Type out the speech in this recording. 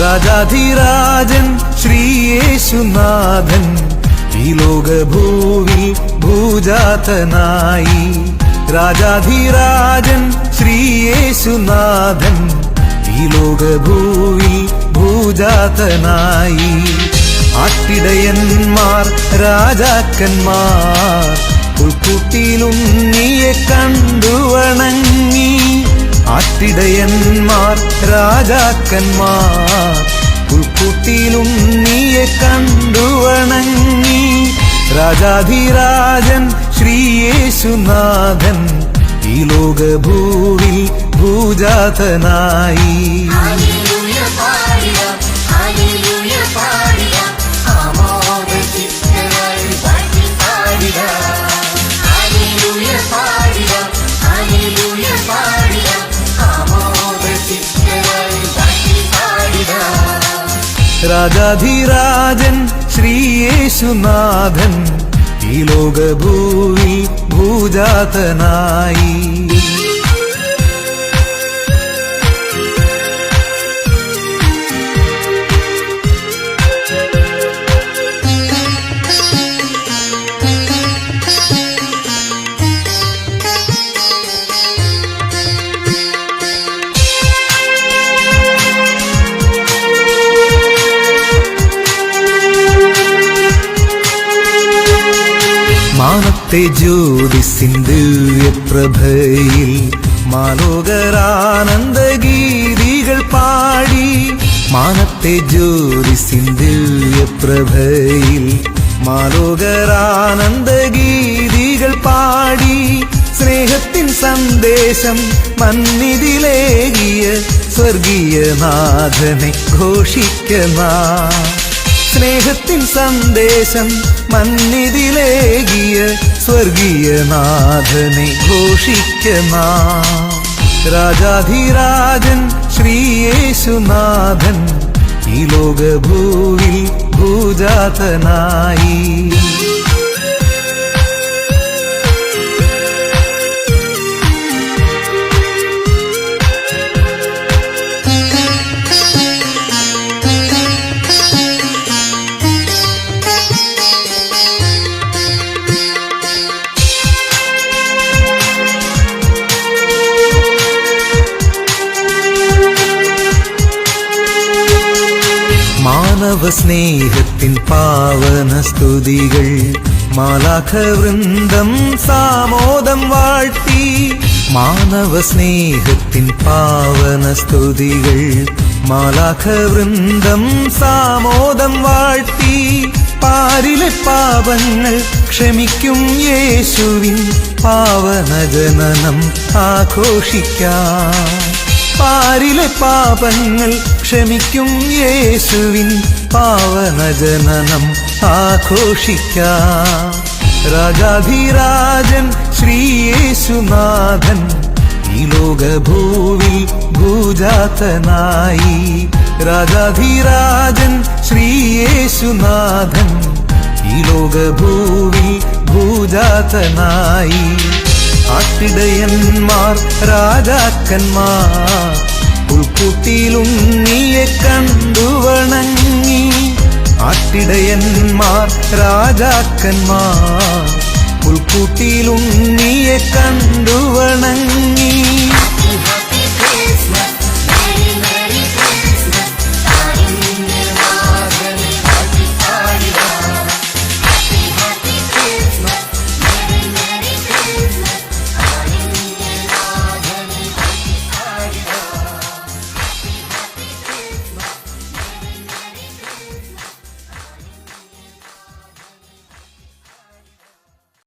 രാജാധിരാജൻ ശ്രീ യേശുനാഥൻ ഈ ലോകഭൂവിൽ ഭൂജാതനായി. രാജാധിരാജൻ ശ്രീ ശ്രീയേശുനാഥൻ ഈ ലോകഭൂവിൽ ഭൂജാതനായി. ആട്ടിടയന്മാർ രാജാക്കന്മാർ ഉൾക്കൂട്ടിലുണ്ണിയെ കണ്ടു വണങ്ങി ആട്ടിടയന്മാർ രാജാക്കന്മാർ ഉൾക്കൂട്ടിലുണ്ണിയെ കണ്ടു വണങ്ങി. രാജാധിരാജൻ ശ്രീയേശുനാഥൻ ഈ ലോകഭൂവിൽ ഭൂജാതനായി. രാജാധിരാജൻ ശ്രീയേശുനാഥൻ ഈ ലോകഭൂവിൽ ഭൂജാതനായി. മാനത്തെ ജ്യോതിസിൻ പ്രഭയിൽ മാലോകരാനന്ദ ഗീതികൾ പാടി. മാനത്തെ ജ്യോതി സിന്ധുവ്യപ്രഭയിൽ മാലോകരാനന്ദ ഗീതികൾ പാടി. സ്നേഹത്തിൻ സന്ദേശം മന്നിതിലേകിയ സ്വർഗീയ നാഥനെ ഘോഷിക്കുന്ന സ്നേഹത്തിൻ സന്ദേശം മന്നിതിലേകിയ സ്വർഗീയ നാഥനെ ഘോഷിക്കുന്ന രാജാധിരാജൻ ശ്രീയേശുനാഥൻ ഈ ലോകഭൂവിൽ ഭൂജാതനായി. മാനവ സ്നേഹത്തിൻ പാവന സ്തുതികൾ. മാലാഖ വൃന്ദം സാമോദം വാഴ്ത്തി. മാനവ സ്നേഹത്തിൻ പാവന സ്തുതികൾ. മാലാഖ വൃന്ദം സാമോദം വാഴ്ത്തി. പാരിലെ പാപങ്ങൾ ക്ഷമിക്കും യേശുവിൻ പാവന ജനനം ആഘോഷിക്കാം. പാരിലെ പാപങ്ങൾ ക്ഷമിക്കും യേശുവിൻ പാവന ജനനം ആഘോഷിക്കാം. രാജാധിരാജൻ ശ്രീയേശുനാഥൻ ഈ ലോകഭൂവിൽ ഭൂജാതനായി. രാജാധിരാജൻ ശ്രീയേശുനാഥൻ ഈ ലോകഭൂവിൽ ഭൂജാതനായി. ആട്ടിടയന്മാർ രാജാക്കന്മാർ ഉൾക്കുട്ടിയിലും നീയെ വണങ്ങി ആട്ടിടയന്മാർ രാജാക്കന്മാർ ഉൾക്കൂട്ടിലുണ്ണിയെ കണ്ടു വണങ്ങി